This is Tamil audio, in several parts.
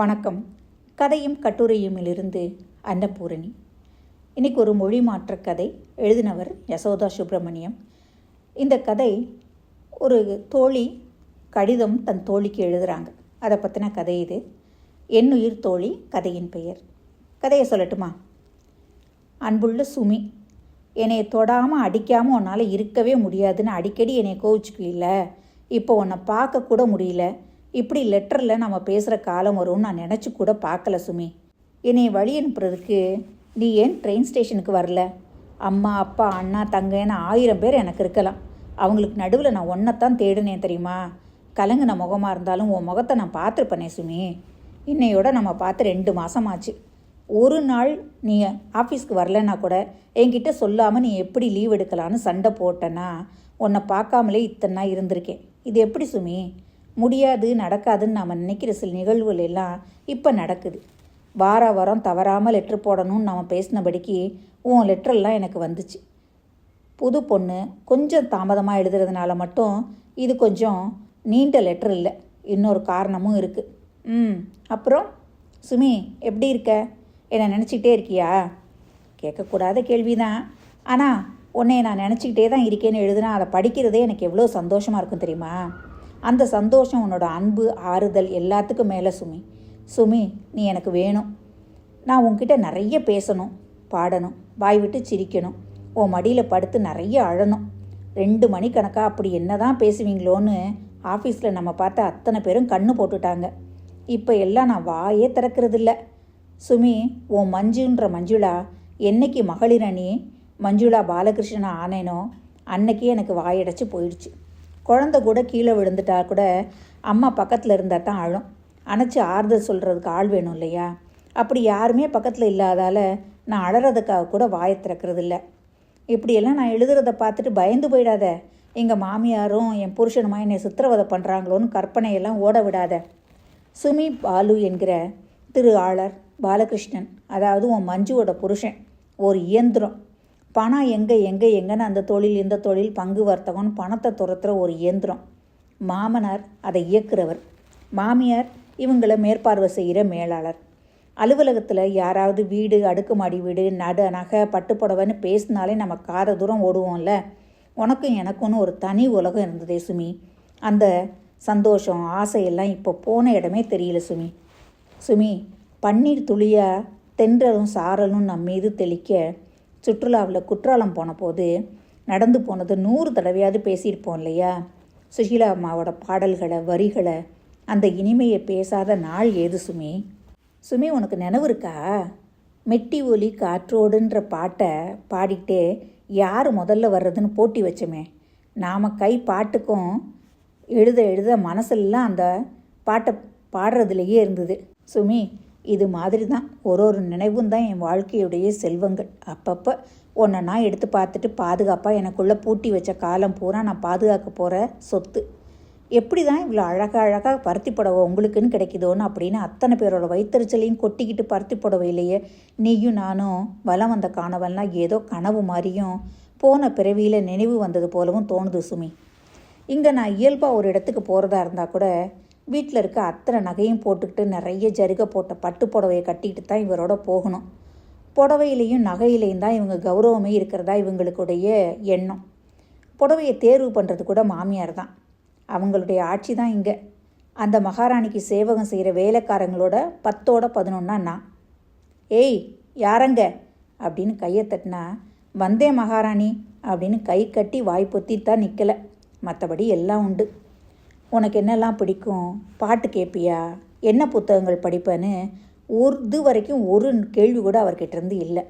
வணக்கம். கதையும் கட்டுரையுமிலிருந்து அன்னபூரணி. இன்னைக்கு ஒரு மொழி மாற்ற கதை எழுதினவர் யசோதா சுப்பிரமணியம். இந்த கதை ஒரு தோழி கடிதம் தன் தோழிக்கு எழுதுகிறாங்க அதை பற்றின கதை இது. என்னுயிர் தோழி கதையின் பெயர். கதையை சொல்லட்டுமா? அன்புள்ள சுமி என்னை தொடாமல் அடிக்காமல் உன்னால் இருக்கவே முடியாதுன்னு அடிக்கடி என்னை கோவிச்சுக்கல இப்போ உன்னை பார்க்க கூட முடியல. இப்படி லெட்டரில் நம்ம பேசுகிற காலம் வரும்னு நான் நினச்சி கூட பார்க்கல சுமி. என்னை வழி அனுப்புறதுக்கு நீ ஏன் ட்ரெயின் ஸ்டேஷனுக்கு வரல? அம்மா அப்பா அண்ணா தங்கன்னு ஆயிரம் பேர் எனக்கு இருக்கலாம். அவங்களுக்கு நடுவில் நான் ஒன்றைத்தான் தேடினேன் தெரியுமா? கலங்கின முகமாக இருந்தாலும் உன் முகத்தை நான் பார்த்துருப்பனே சுமி. இன்னையோட நம்ம பார்த்து ரெண்டு மாதமாச்சு ஒரு நாள் நீ ஆஃபீஸ்க்கு வரலன்னா கூட என்கிட்ட சொல்லாமல் நீ எப்படி லீவ் எடுக்கலான்னு சண்டை போட்டேன்னா உன்னை பார்க்காமலே இத்தனை நாள் இருந்திருக்கேன். இது எப்படி சுமி? முடியாது நடக்காதுன்னு நாம் நினைக்கிற சில நிகழ்வுகள் எல்லாம் இப்போ நடக்குது. வார வாரம் தவறாமல் லெட்ரு போடணும்னு நாம் பேசினபடிக்கு உன் லெட்டரெல்லாம் எனக்கு வந்துச்சு. புது பொண்ணு கொஞ்சம் தாமதமாக எழுதுறதுனால மட்டும் இது கொஞ்சம் நீண்ட லெட்டர் இல்லை. இன்னொரு காரணமும் இருக்குது ம் அப்புறம்? சுமி எப்படி இருக்க? என்னை நினச்சிக்கிட்டே இருக்கியா? கேட்கக்கூடாத கேள்வி தான் ஆனால் உன்னை நான் நினச்சிக்கிட்டே தான் இருக்கேன்னு எழுதுனா அதை படிக்கிறதே எனக்கு எவ்வளோ சந்தோஷமாக இருக்கும் தெரியுமா? அந்த சந்தோஷம் உன்னோட அன்பு ஆறுதல் எல்லாத்துக்கும் மேலே சுமி. சுமி நீ எனக்கு வேணும். நான் உன்கிட்ட நிறைய பேசணும் பாடணும் வாய் விட்டு சிரிக்கணும் உன் மடியில் படுத்து நிறைய அழணும். ரெண்டு மணி கணக்காக அப்படி என்ன தான் பேசுவீங்களோன்னு ஆஃபீஸில் நம்ம பார்த்த அத்தனை பேரும் கண்ணு போட்டுட்டாங்க. இப்போ எல்லாம் நான் வாயே திறக்கிறதில்ல. சுமி உன் மஞ்சுன்ற மஞ்சுளா என்னைக்கு மகளிர் மஞ்சுளா பாலகிருஷ்ணன் ஆனேனோ அன்னைக்கே எனக்கு வாயடைச்சு போயிடுச்சு. குழந்த கூட கீழே விழுந்துட்டா கூட அம்மா பக்கத்தில் இருந்தால் தான் அழும் அணைச்சி ஆறுதல் சொல்கிறதுக்கு ஆள் வேணும் இல்லையா? அப்படி யாருமே பக்கத்தில் இல்லாதால் நான் அழறதுக்காக கூட வாயை திறக்கிறது இல்லை இப்படியெல்லாம் நான் எழுதுறத பார்த்துட்டு பயந்து போயிடாத. எங்கள் மாமியாரும் என் புருஷனுமா என்னை சித்திரவதை பண்ணுறாங்களோன்னு கற்பனையெல்லாம் ஓட விடாத. சுமி பாலு என்கிற திரு ஆளர் பாலகிருஷ்ணன் அதாவது உன் மஞ்சுவோட புருஷன் ஒரு இயந்திரம். பணம் எங்கே எங்கே எங்கன்னு அந்த தொழில் இந்த தொழில் பங்கு வர்த்தகம்னு பணத்தை துரத்துகிற ஒரு இயந்திரம். மாமனார் அதை இயக்குறவர். மாமியார் இவங்களை மேற்பார்வை செய்கிற மேலாளர். அலுவலகத்தில் யாராவது வீடு அடுக்குமாடி வீடு நட நகை பட்டுப்புடவைன்னு பேசினாலே நம்ம காத தூரம் ஓடுவோம்ல. உனக்கும் எனக்கும்னு ஒரு தனி உலகம் இருந்ததே சுமி. அந்த சந்தோஷம் ஆசையெல்லாம் இப்போ போன இடமே தெரியல சுமி. சுமி பன்னீர் துளியாக தென்றலும் சாரலும் நம்ம மீது தெளிக்க சுற்றுலாவில் குற்றாலம் போன போது நடந்து போனது நூறு தடவையாவது பேசியிருப்போம் இல்லையா? சுஷீலா அம்மாவோட பாடல்களை வரிகளை அந்த இனிமையை பேசாத நாள் ஏது சுமி? சுமி உனக்கு நினைவு இருக்கா? மெட்டி ஒலி காற்றோடுன்ற பாட்டை பாடிக்கிட்டே யார் முதல்ல வர்றதுன்னு போட்டி வச்சோமே. நாம் கை பாட்டுக்கும் எழுத எழுத மனசெல்லாம் அந்த பாட்டை பாடுறதுலையே இருந்தது. சுமி இது மாதிரி தான் ஒரு ஒரு நினைவும் தான் என் வாழ்க்கையுடைய செல்வங்கள். அப்பப்போ ஒன்றை நான் எடுத்து பார்த்துட்டு பாதுகாப்பாக எனக்குள்ளே பூட்டி வச்ச காலம் பூரா நான் பாதுகாக்க போகிற சொத்து. எப்படி தான் இவ்வளோ அழகாக அழகாக பருத்தி புடவை உங்களுக்குன்னு கிடைக்குதோன்னு அப்படின்னு அத்தனை பேரோட வயிற்றுச்சலையும் கொட்டிக்கிட்டு பருத்தி புடவையிலேயே நீயும் நானும் வலம் வந்த காணவன்லாம் ஏதோ கனவு மாதிரியும் போன பிறவியில் நினைவு வந்தது போலவும் தோணுது சுமி. இங்கே நான் இயல்பாக ஒரு இடத்துக்கு போகிறதா இருந்தால் கூட வீட்டில் இருக்க அத்தனை நகையும் போட்டுக்கிட்டு நிறைய ஜருக போட்ட பட்டு புடவையை கட்டிக்கிட்டு தான் இவரோட போகணும். புடவையிலையும் நகையிலையும் தான் இவங்க கௌரவமே இருக்கிறதா இவங்களுடைய எண்ணம். புடவையை தேர்வு பண்ணுறது கூட மாமியார் தான். அவங்களுடைய ஆட்சி தான் இங்கே. அந்த மகாராணிக்கு சேவகம் செய்கிற வேலைக்காரங்களோட பத்தோட பதினொன்னா நான். ஏய் யாரங்க? அப்படின்னு கையை தட்டினா வந்தே மகாராணி அப்படின்னு கை கட்டி வாய் பொத்தித்தான் நிற்கலை மற்றபடி எல்லாம் உண்டு. உனக்கு என்னெல்லாம் பிடிக்கும்? பாட்டு கேட்பியா என்ன புத்தகங்கள் படிப்பேன்னு ஒரு வரைக்கும் ஒரு கேள்வி கூட அவர்கிட்டருந்து இல்லை.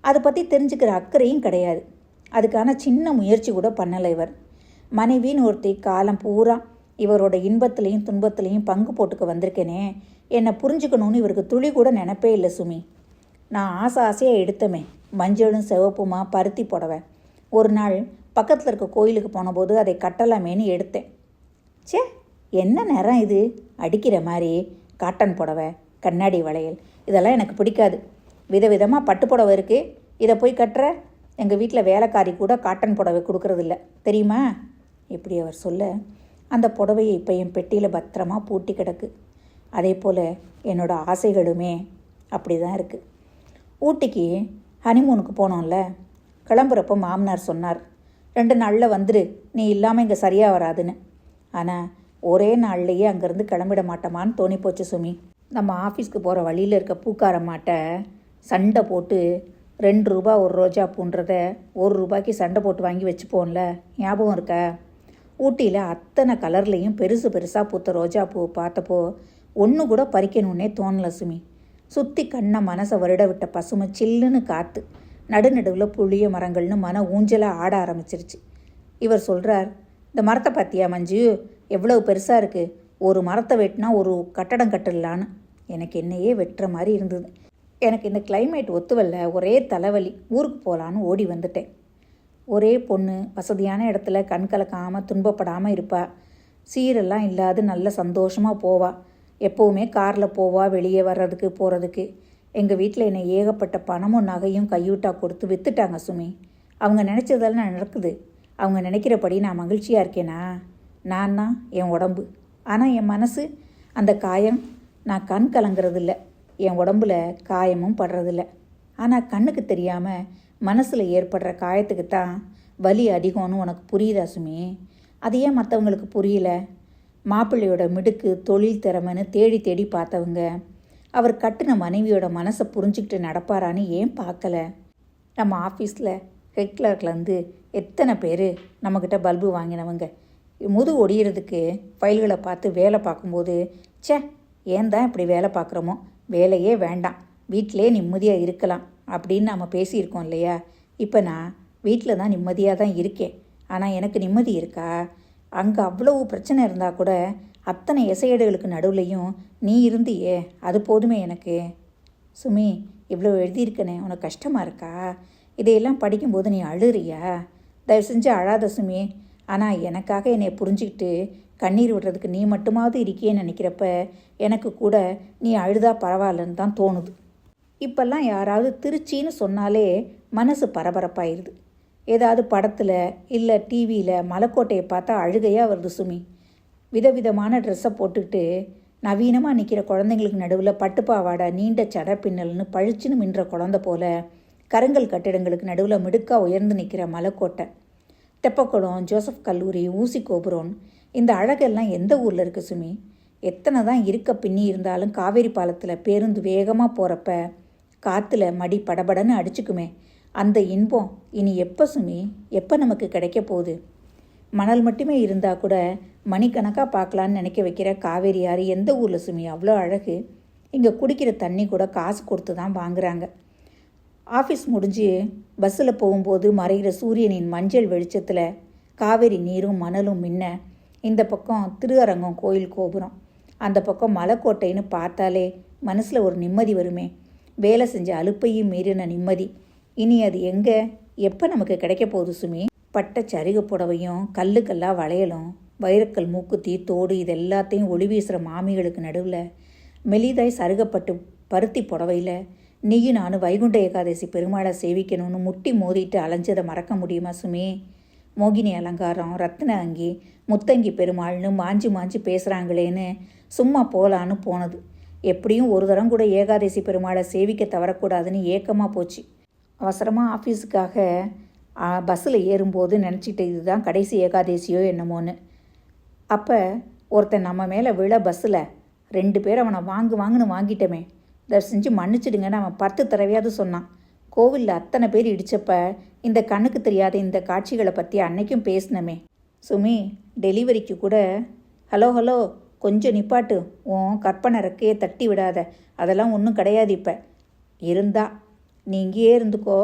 அதை பற்றி தெரிஞ்சுக்கிற அக்கறையும் கிடையாது. அதுக்கான சின்ன முயற்சி கூட பண்ணலை இவர். மனைவின்னு ஒருத்தி காலம் பூரா இவரோட இன்பத்துலேயும் துன்பத்துலேயும் பங்கு போட்டுக்க வந்திருக்கேனே. என்னை புரிஞ்சுக்கணும்னு இவருக்கு துளி கூட நினப்பே இல்லை சுமி. நான் ஆசை ஆசையாக எடுத்தமே. மஞ்சளும் சிவப்புமா பருத்தி புடவை. ஒரு நாள் பக்கத்தில் இருக்க கோயிலுக்கு போனபோது அதை கட்டலாமேன்னு எடுத்தேன். சே என்ன நேரம் இது? அடிக்கிற மாதிரி காட்டன் புடவை கண்ணாடி வளையல் இதெல்லாம் எனக்கு பிடிக்காது. விதவிதமாக பட்டு புடவை இருக்குது இதை போய் கட்டுற? எங்கள் வீட்டில் வேலைக்காரி கூட காட்டன் புடவை கொடுக்கறதில்ல. தெரியுமா? இப்படி அவர் சொல்ல? அந்த புடவையை இப்போ என் பெட்டியில் பத்திரமா பூட்டி கிடக்கு. அதே போல் என்னோடய ஆசைகளுமே அப்படி தான் இருக்குது ஊட்டிக்கு ஹனிமூனுக்கு போனோம்ல. கிளம்புறப்போ மாமனார் சொன்னார் ரெண்டு நாளில் வந்துடு நீ இல்லாமல் இங்கே சரியாக வராதுன்னு. ஆனால் ஒரே நாள்லேயே அங்கேருந்து கிளம்பிட மாட்டோமான்னு தோணி போச்சு சுமி. நம்ம ஆஃபீஸ்க்கு போகிற வழியில் இருக்க பூக்காரம்மாட்ட சண்டை போட்டு ரெண்டு ரூபா ஒரு ரோஜா பூன்றத ஒரு ரூபாய்க்கு சண்டை போட்டு வாங்கி வச்சுப்போம்ல. ஞாபகம் இருக்கா? ஊட்டியில் அத்தனை கலர்லேயும் பெருசு பெருசாக பூத்த ரோஜா பூ பார்த்தப்போ ஒன்று கூட பறிக்கணுன்னே தோணல சுமி. சுற்றி கண்ணை மனசை வருட விட்ட பசுமை சில்லுன்னு காற்று நடுநடுவில் புளிய மரங்கள்னு மன ஊஞ்சலாக ஆட ஆரம்பிச்சிருச்சு. இவர் சொல்கிறார் இந்த மரத்தை பார்த்தியா மஞ்சு? எவ்வளவு பெருசாக இருக்குது ஒரு மரத்தை வெட்டினா ஒரு கட்டடம் கட்டிடலான்னு எனக்கு என்னையே வெட்டுற மாதிரி இருந்தது. எனக்கு இந்த கிளைமேட் ஒத்துவல்ல. ஒரே தலைவலி. ஊருக்கு போகலான்னு ஓடி வந்துட்டேன். ஒரே பொண்ணு வசதியான இடத்துல கண் கலக்காமல் துன்பப்படாமல் இருப்பா. சீரெல்லாம் இல்லாது நல்ல சந்தோஷமாக போவா. எப்போவுமே காரில் போவா வெளியே வர்றதுக்கு போகிறதுக்கு எங்கள் வீட்டில் என்னை ஏகப்பட்ட பணமும் நகையும் கையூட்டா கொடுத்து வித்துட்டாங்க சுமி. அவங்க நினச்சதெல்லாம் நடக்குது. அவங்க நினைக்கிறபடி நான் மகிழ்ச்சியாக இருக்கேனா? நான் தான் என் உடம்பு. ஆனால் என் மனசு அந்த காயம் நான் கண் கலங்கிறதில்ல. என் உடம்புல காயமும் படுறதில்ல. ஆனால் கண்ணுக்கு தெரியாமல் மனசில் ஏற்படுற காயத்துக்கு தான் வலி அதிகம்னு உனக்கு புரியுதா சுமி? அது ஏன் மற்றவங்களுக்கு புரியல? மாப்பிள்ளையோட மிடுக்கு தொழில் திறமைன்னு தேடி தேடி பார்த்தவங்க அவர் கட்டின மனைவியோட மனசை புரிஞ்சுக்கிட்டு நடப்பாரான்னு ஏன் பார்க்கல? நம்ம ஆஃபீஸில் ஹெட் கிளர்க்லேருந்து எத்தனை பேர் நம்மக்கிட்ட பல்பு வாங்கினவங்க? முது ஒடியறதுக்கு ஃபைல்களை பார்த்து வேலை பார்க்கும்போது ச்சே ஏன் தான் இப்படி வேலை பார்க்குறோமோ? வேலையே வேண்டாம். வீட்டிலே நிம்மதியாக இருக்கலாம் அப்படின்னு நம்ம பேசியிருக்கோம் இல்லையா? இப்போ நான் வீட்டில் தான் நிம்மதியாக தான் இருக்கேன். ஆனால் எனக்கு நிம்மதி இருக்கா? அங்கே அவ்வளவு பிரச்சனை இருந்தால் கூட அத்தனை இசையேடுகளுக்கு நடுவுலையும் நீ இருந்தியே அது போதுமே எனக்கு. சுமி இவ்வளோ எழுதியிருக்கனே உனக்கு கஷ்டமாக இருக்கா? இதையெல்லாம் படிக்கும்போது நீ அழுறியா? தயவு செஞ்சு அழாத சுமி. ஆனால் எனக்காக என்னை புரிஞ்சுக்கிட்டு கண்ணீர் விடுறதுக்கு நீ மட்டுமாவது இருக்கியேன்னு நினைக்கிறப்ப எனக்கு கூட நீ அழுதா பரவாயில்லன்னு தான் தோணுது. இப்பெல்லாம் யாராவது திருச்சின்னு சொன்னாலே மனசு பரபரப்பாயிருது. ஏதாவது படத்தில் இல்லை டிவியில் மலைக்கோட்டையை பார்த்தா அழுகையாக வருது சுமி. விதவிதமான ட்ரெஸ்ஸை போட்டுக்கிட்டு நவீனமாக நிற்கிற குழந்தைங்களுக்கு நடுவில் பட்டுப்பாவாடை நீண்ட சட பின்னல்னு பழிச்சுன்னு மின்ற குழந்த போல கருங்கல் கட்டிடங்களுக்கு நடுவில் மிடுக்கா உயர்ந்து நிற்கிற மலைக்கோட்டை தெப்பக்குளம் ஜோசப் கல்லூரி ஊசி கோபுரம் இந்த அழகெல்லாம் எந்த ஊரில் இருக்குது சுமி? எத்தனை தான் இருக்க பின்னி இருந்தாலும் காவேரி பாலத்தில் பேருந்து வேகமாக போகிறப்ப காற்றுல மடி படபடன்னு அடிச்சுக்குமே. அந்த இன்பம் இனி எப்போ சுமி? எப்போ நமக்கு கிடைக்க போகுது? மணல் மட்டுமே இருந்தால் கூட மணிக்கணக்காக பார்க்கலான்னு நினைக்க வைக்கிற காவேரி ஆறு எந்த ஊரில் சுமி? அவ்வளோ அழகு. இங்கே குடிக்கிற தண்ணி கூட காசு கொடுத்து தான் வாங்குறாங்க. ஆஃபீஸ் முடிஞ்சு பஸ்ஸில் போகும்போது மறைகிற சூரியனின் மஞ்சள் வெளிச்சத்தில் காவேரி நீரும் மணலும் மின்ன இந்த பக்கம் திருஅரங்கம் கோயில் கோபுரம். அந்த பக்கம் மலைக்கோட்டைன்னு பார்த்தாலே மனசில் ஒரு நிம்மதி வருமே. வேலை செஞ்ச அலுப்பையும் மீறின நிம்மதி. இனி அது எங்கே? எப்போ நமக்கு கிடைக்க போகுது சுமி? பட்ட சருக புடவையும் கல்லுக்கல்லாக வளையலும் வைரக்கல் மூக்குத்தி தோடு இது எல்லாத்தையும் ஒளி வீசுகிற மாமிகளுக்கு நடுவில் மெலிதாய் சருகப்பட்டு பருத்தி புடவையில் நீயும் நானும் வைகுண்ட ஏகாதசி பெருமாளை சேவிக்கணும்னு முட்டி மோதிட்டு அலைஞ்சதை மறக்க முடியுமா சுமி? மோகினி அலங்காரம் ரத்ன அங்கி முத்தங்கி பெருமாள்னு மாஞ்சி மாஞ்சி பேசுகிறாங்களேன்னு சும்மா போகலான்னு போனது. எப்படியும் ஒரு தரம் கூட ஏகாதசி பெருமாளை சேவிக்க தவறக்கூடாதுன்னு ஏக்கமாக போச்சு. அவசரமாக ஆஃபீஸுக்காக பஸ்ஸில் ஏறும்போது நினச்சிட்டு இதுதான் கடைசி ஏகாதசியோ என்னமோன்னு. அப்போ ஒருத்தன் நம்ம மேலே விழ பஸ்ஸில் ரெண்டு பேர் அவனை வாங்கு வாங்குன்னு வாங்கிட்டோமே தயவு செஞ்சு மன்னிச்சிடுங்கன்னு அவன் பத்து தடவையாவது சொன்னான். கோவிலில் அத்தனை பேர் இடித்தப்ப இந்த கண்ணுக்கு தெரியாத இந்த காட்சிகளை பற்றி அன்னைக்கும் பேசினமே. சுமி டெலிவரிக்கு கூட ஹலோ ஹலோ கொஞ்சம் நிப்பாட்டு. உன் கற்பனை ரெக்கையை தட்டி விடாத. அதெல்லாம் ஒன்றும் கிடையாது இப்போ. இருந்தா நீ இங்கேயே இருந்துக்கோ.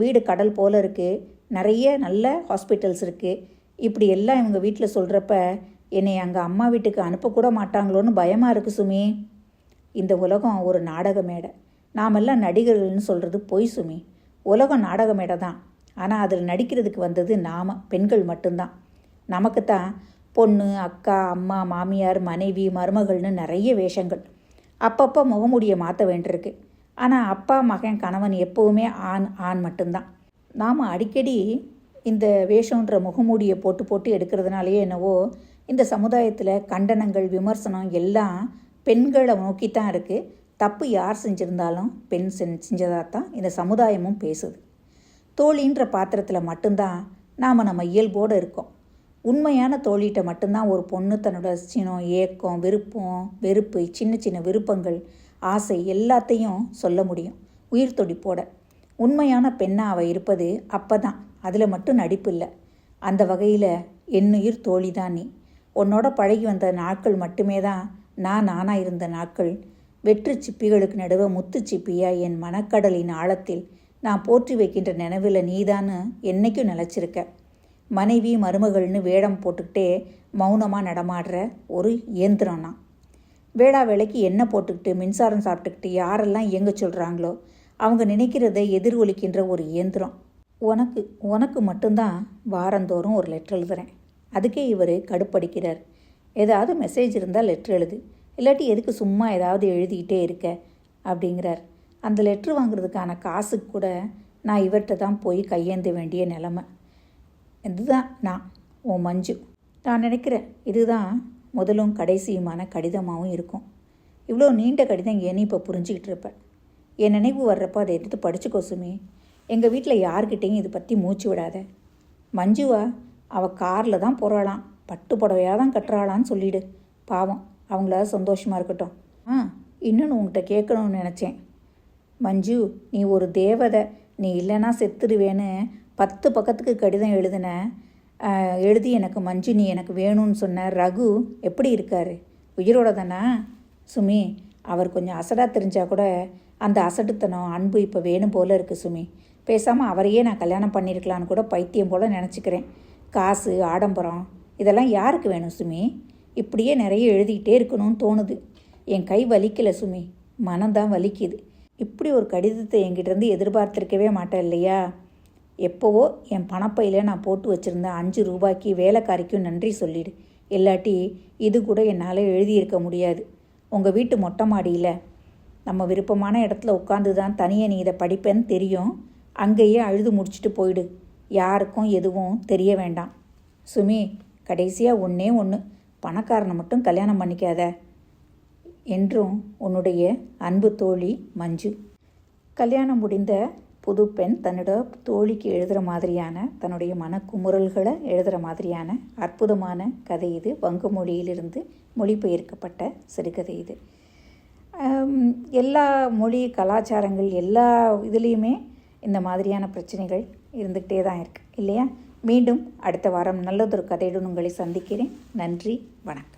வீடு கடல் போல் இருக்குது நிறைய நல்ல ஹாஸ்பிட்டல்ஸ் இருக்குது இப்படி எல்லாம் இவங்க வீட்டில் சொல்கிறப்ப என்னை அங்கே அம்மா வீட்டுக்கு அனுப்பக்கூட மாட்டாங்களோன்னு பயமாக இருக்குது சுமி. இந்த உலகம் ஒரு நாடக மேடை. நாமெல்லாம் நடிகர்கள்னு சொல்கிறது பொய் சுமி. உலகம் நாடக மேடை தான். ஆனால் அதில் நடிக்கிறதுக்கு வந்தது நாம பெண்கள் மட்டும்தான். நமக்கு தான் பொண்ணு அக்கா அம்மா மாமியார் மனைவி மருமகள்னு நிறைய வேஷங்கள். அப்பப்போ முகமூடியை மாற்ற வேண்டியிருக்கு. ஆனால் அப்பா மகன் கணவன் எப்போவுமே ஆண் ஆண் மட்டும்தான். நாம் அடிக்கடி இந்த வேஷன்ற முகமூடியை போட்டு போட்டு எடுக்கிறதுனாலேயே என்னவோ இந்த சமுதாயத்தில் கண்டனங்கள் விமர்சனம் எல்லாம் பெண்களை நோக்கி தான் இருக்குது தப்பு யார் செஞ்சுருந்தாலும் பெண் செஞ்சதாக தான் இந்த சமுதாயமும் பேசுது. தோழின்ற பாத்திரத்தில் மட்டும்தான் நாம் நம்ம இயல்போடு இருக்கோம். உண்மையான தோழிகிட்ட மட்டும்தான் ஒரு பொண்ணு தன்னோட சினம் ஏக்கம் விருப்பம் வெறுப்பு சின்ன சின்ன விருப்பங்கள் ஆசை எல்லாத்தையும் சொல்ல முடியும். உயிர் துடிப்போட. உண்மையான பெண்ணாக அவள் இருப்பது அப்போ தான் அதில் மட்டும் நடிப்பு இல்லை. அந்த வகையில் என்னுயிர் தோழி தான் நீ. உன்னோட பழகி வந்த நாட்கள் மட்டுமே தான் நான் நானாக இருந்த நாட்கள் வெற்று சிப்பிகளுக்கு நடுவே முத்து சிப்பியா என் மனக்கடலின் ஆழத்தில் நான் போற்றி வைக்கின்ற நினைவில் நீதான்னு என்னைக்கும் நிலச்சிருக்க மனைவி மருமகள்னு வேடம் போட்டுக்கிட்டே மௌனமாக நடமாடுற ஒரு இயந்திரம் நான். வேளா வேலைக்கு என்ன போட்டுக்கிட்டு மின்சாரம் சாப்பிட்டுக்கிட்டு யாரெல்லாம் இயங்க சொல்கிறாங்களோ அவங்க நினைக்கிறத எதிரொலிக்கின்ற ஒரு இயந்திரம். உனக்கு உனக்கு மட்டும்தான் வாரந்தோறும் ஒரு லெட்டர் எழுதுகிறேன் அதுக்கே இவர் கடுப்படிக்கிறார். ஏதாவது மெசேஜ் இருந்தால் லெட்ரு எழுது. இல்லாட்டி எதுக்கு சும்மா ஏதாவது எழுதிக்கிட்டே இருக்க? அப்படிங்கிறார். அந்த லெட்ரு வாங்குறதுக்கான காசுக்கு கூட நான் இவர்கிட்ட தான் போய் கையேந்த வேண்டிய நிலமை. இதுதான் நான் உன் மஞ்சு. நான் நினைக்கிறேன் இதுதான் முதலும் கடைசியுமான கடிதமாகவும் இருக்கும். இவ்வளோ நீண்ட கடிதம் ஏன்னு இப்போ புரிஞ்சுக்கிட்டு இருப்பேன் என் நினைவு வர்றப்போ அதை எடுத்து படிச்சுக்கோ சுமி. எங்கள் வீட்டில் யார்கிட்டேயும் இதை பற்றி மூச்சு விடாத. மஞ்சுவா அவள் காரில் தான் போகிறாளாம் பட்டு புடவையாக தான் கட்டுறாளான்னு சொல்லிடு. பாவம் அவங்கள சந்தோஷமாக இருக்கட்டும். ஆ இன்னொன்று உங்கள்கிட்ட கேட்கணும்னு நினச்சேன். மஞ்சு நீ ஒரு தேவதை நீ இல்லைன்னா செத்துடுவேன்னு பத்து பக்கத்துக்கு கடிதம் எழுதின. எழுதி எனக்கு மஞ்சு நீ எனக்கு வேணும்னு சொன்ன ரகு எப்படி இருக்கார்? உயிரோட தானா? சுமி அவர் கொஞ்சம் அசடாக தெரிஞ்சால் கூட அந்த அசட்டுத்தனம் அன்பு இப்போ வேணும் போல் இருக்குது சுமி. பேசாமல் அவரையே நான் கல்யாணம் பண்ணியிருக்கலான்னு கூட பைத்தியம் போல் நினச்சிக்கிறேன். காசு ஆடம்பரம் இதெல்லாம் யாருக்கு வேணும் சுமி? இப்படியே நிறைய எழுதிக்கிட்டே இருக்கணும்னு தோணுது. என் கை வலிக்கலை சுமி. மனம்தான் வலிக்குது. இப்படி ஒரு கடிதத்தை என்கிட்டருந்து எதிர்பார்த்துருக்கவே மாட்டேன் இல்லையா? எப்போவோ என் பணப்பையில் நான் போட்டு வச்சுருந்த அஞ்சு ரூபாய்க்கு வேலைக்காரிக்கும் நன்றி சொல்லிடு. இல்லாட்டி இது கூட என்னால் எழுதியிருக்க முடியாது. உங்கள் வீட்டு மொட்டை மாடியில். நம்ம விருப்பமான இடத்துல உட்காந்து தான் தனியை நீ இதை படிப்பேன்னு தெரியும். அங்கேயே அழுது முடிச்சுட்டு போயிடு. யாருக்கும் எதுவும் தெரிய வேண்டாம். சுமி கடைசியாக ஒன்றே ஒன்று பணக்காரனை மட்டும் கல்யாணம் பண்ணிக்காத. என்றும் உன்னுடைய அன்பு தோழி மஞ்சு. கல்யாணம் முடிந்த புது பெண் தன்னோட தோழிக்கு எழுதுகிற மாதிரியான தன்னுடைய மனக்குமுறல்களை எழுதுகிற மாதிரியான அற்புதமான கதை இது. வங்க மொழியிலிருந்து மொழிபெயர்க்கப்பட்ட சிறுகதை இது. எல்லா மொழி கலாச்சாரங்கள் எல்லா இதுலேயுமே இந்த மாதிரியான பிரச்சனைகள் இருந்துக்கிட்டே தான் இருக்குது இல்லையா? மீண்டும் அடுத்த வாரம் நல்லதொரு கதையுடன் உங்களை சந்திக்கிறேன். நன்றி வணக்கம்.